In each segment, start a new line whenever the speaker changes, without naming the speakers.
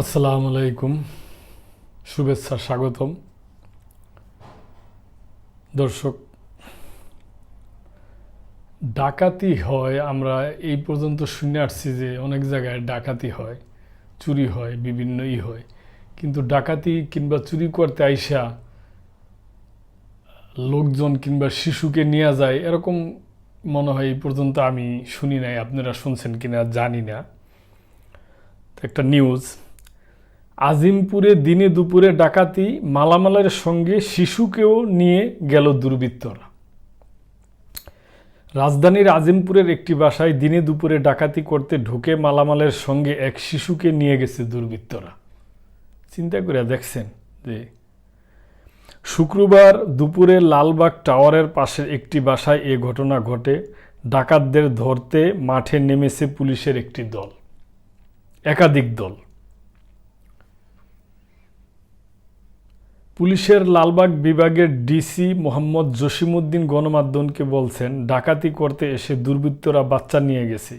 আসসালামু আলাইকুম। শুভেচ্ছা, স্বাগতম। দর্শক, ডাকাতি হয়, আমরা এই পর্যন্ত শুনে আসছি যে অনেক জায়গায় ডাকাতি হয়, চুরি হয় বিভিন্ন ই হয়। কিন্তু ডাকাতি কিংবা চুরি করতে আইসা লোকজন কিংবা শিশুকে নিয়ে যায়, এরকম মনে হয় এই পর্যন্ত আমি শুনি নাই। আপনারা শুনছেন কিনা জানি না। একটা নিউজ আজিমপুরে দিনে দুপুরে ডাকাতি, মালামালের সঙ্গে শিশুকেও নিয়ে গেল দুর্বৃত্তরা। রাজধানীর আজিমপুরের একটি বাসায় দিনে দুপুরে ডাকাতি করতে ঢুকে মালামালের সঙ্গে এক শিশুকে নিয়ে গেছে দুর্বৃত্তরা। চিন্তা করে দেখছেন যে, শুক্রবার দুপুরে লালবাগ টাওয়ারের পাশের একটি বাসায় এ ঘটনা ঘটে, ডাকাতদের ধরতে মাঠে নেমেছে পুলিশের একটি দল, একাধিক দল। পুলিশের লালবাগ বিভাগের ডিসি মোহাম্মদ জসিমউদ্দিন গণমাধ্যমকে বলছেন, ডাকাতি করতে এসে দুর্বৃত্তরা বাচ্চা নিয়ে গেছে।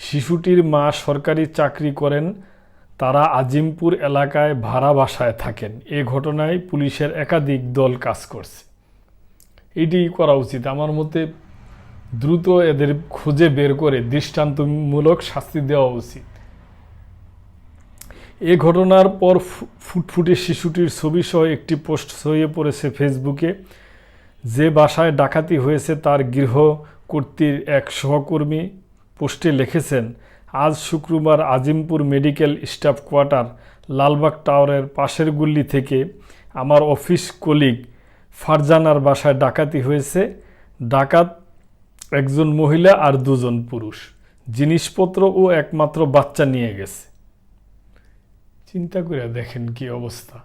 শিশুটির মা সরকারি চাকরি করেন, তারা আজিমপুর এলাকায় ভাড়া বাসায় থাকেন। এ ঘটনায় পুলিশের একাধিক দল কাজ করছে। এটি করা উচিত। আমার মতে দ্রুত এদের খুঁজে বের করে দৃষ্টান্তমূলক শাস্তি দেওয়া উচিত। এ ঘটনার পর ফুটফুটে শিশুটির ছবি সহ একটি পোস্ট ছড়িয়ে পড়েছে ফেসবুকে। যে বাসায় ডাকাতি হয়েছে তার গৃহ কর্তৃর এক সহকর্মী পোস্টে লিখেছেন, আজ শুক্রবার Azimpur medical staff quarter, Lalbagh টাওয়ারের পাশের গুল্লি থেকে আমার অফিস কলিগ ফারজানার বাসায় ডাকাতি হয়েছে। ডাকাত একজন মহিলা আর দুজন পুরুষ। জিনিসপত্র ও একমাত্র বাচ্চা নিয়ে গেছে। চিন্তা করে দেখেন কি অবস্থা।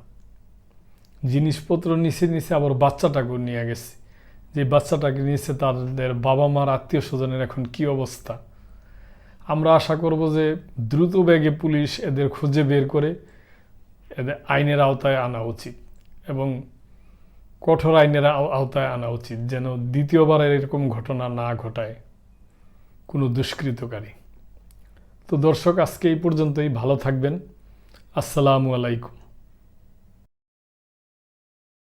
জিনিসপত্র নিচে নিচে আবার বাচ্চাটাকেও নিয়ে গেছে। যে বাচ্চাটাকে নিচে তাদের বাবা মার আত্মীয় স্বজনের এখন কি অবস্থা। আমরা আশা করব যে দ্রুত বেগে পুলিশ এদের খুঁজে বের করে এদের আইনের আওতায় আনা উচিত এবং কঠোর আইনের আওতায় আনা উচিত যেন দ্বিতীয়বার এরকম ঘটনা না ঘটায় কোনো দুষ্কৃতকারী। তো দর্শক, আজকে এই পর্যন্তই। ভালো থাকবেন। আসসালামু আলাইকুম।